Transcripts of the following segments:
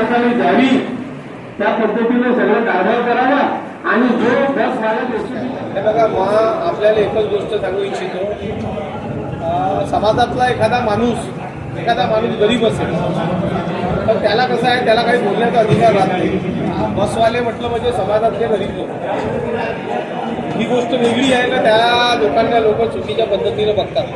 मार्गाने जावी. त्या पद्धतीने सगळं कारभार करावा. आणि जो बस मालक हे बघा मग आपल्याला एकच गोष्ट सांगू इच्छितो. समाजातला एखादा माणूस एखादा माणूस गरीब असेल तर त्याला कसं आहे त्याला काही बोलण्याचा अधिकार राहत नाही. बसवाले म्हटलं म्हणजे समाजातले गरीब लोक. ही गोष्ट वेगळी आहे ना त्या लोकांना लोक चुकीच्या पद्धतीने बघतात.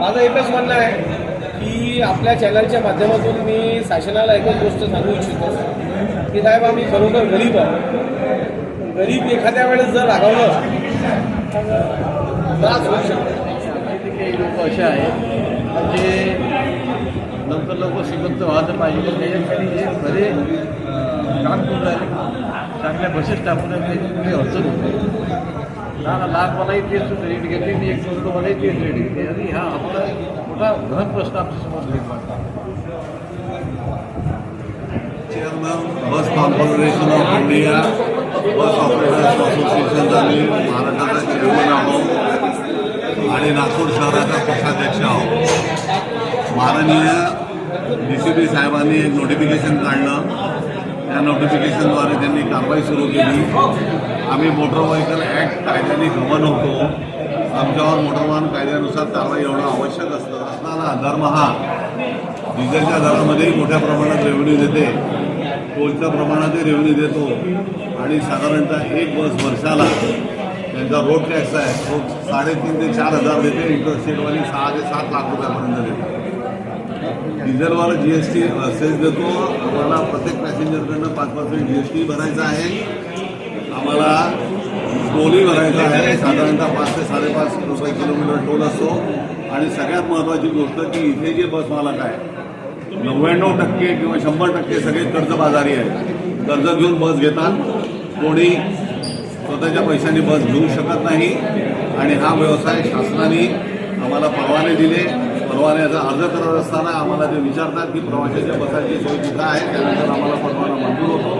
माझं एकच म्हणणं आहे की आपल्या चॅनलच्या माध्यमातून मी शासनाला एकच गोष्ट सांगू इच्छितो की साहेब आम्ही खरोखर गरीब आहोत. गरीब एखाद्या वेळेस जर रागावलं त्रास होऊ शकतो. काही लोक असे आहेत जे लवकर लवकर श्रीमंत व्हायचं पाहिजे त्याच्यासाठी जे खरे काम करून राहिले चांगल्या बसेस टाकून काही अडचण होते. लहान लहान मलाही तेच रेट घेतली मी एक दोन मलाही तेच रेट घेतली आणि हा आपला मोठा गहन प्रश्न आमच्यासमोर निर्माण chairman bus corporation of India bus operators association आम्ही महाराष्ट्राचा चेअरमन आहोत आणि नागपूर शहराचा पक्षाध्यक्ष आहोत. माननीय डी सी पी साहेबांनी एक नोटिफिकेशन काढलं. त्या नोटिफिकेशनद्वारे त्यांनी कारवाई सुरू केली. आम्ही मोटर व्हेकल ॲक्ट कायद्याने गमन होतो. आमच्यावर मोटर वाहन कायद्यानुसार कारवाई होणं आवश्यक असतं. असताना दरमहा डिझेलच्या दरामध्येही मोठ्या प्रमाणात रेव्हेन्यू देते. टोलच्या प्रमाणातही रेव्हेन्यू देतो. आणि साधारणतः एक बस वर्षाला त्यांचा रोड टॅक्स आहे. तो साडेतीन ते चार हजार देते. इंटरस्टेटवाली सहा ते सात लाख रुपयापर्यंत देते. डिझेलवाला जी एस टी सेस देतो. आम्हाला प्रत्येक पॅसेंजरकडनं पाच पाच जी एस टी भरायचा आहे. आम्हाला टोलही भरायचा आहे साधारणतः पाच ते साडेपाच रुपये किलोमीटर टोल असतो. आणि सगळ्यात महत्त्वाची गोष्ट की इथे जे बस मालक आहे नव्याण्णव टक्के किंवा शंभर टक्के सगळे कर्जबाजारी आहेत. कर्ज घेऊन बस घेतात. कोणी स्वतःच्या पैशांनी बस घेऊ शकत नाही. आणि हा व्यवसाय शासनाने आम्हाला परवाने दिले. परवान्याचा अर्ज करत असताना आम्हाला ते विचारतात की प्रवाशाच्या बसाची सोय कुठं आहे? त्यानंतर आम्हाला परवाना मंजूर होतो.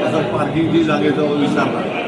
तसंच पार्किंगची जागेचं विचारतात.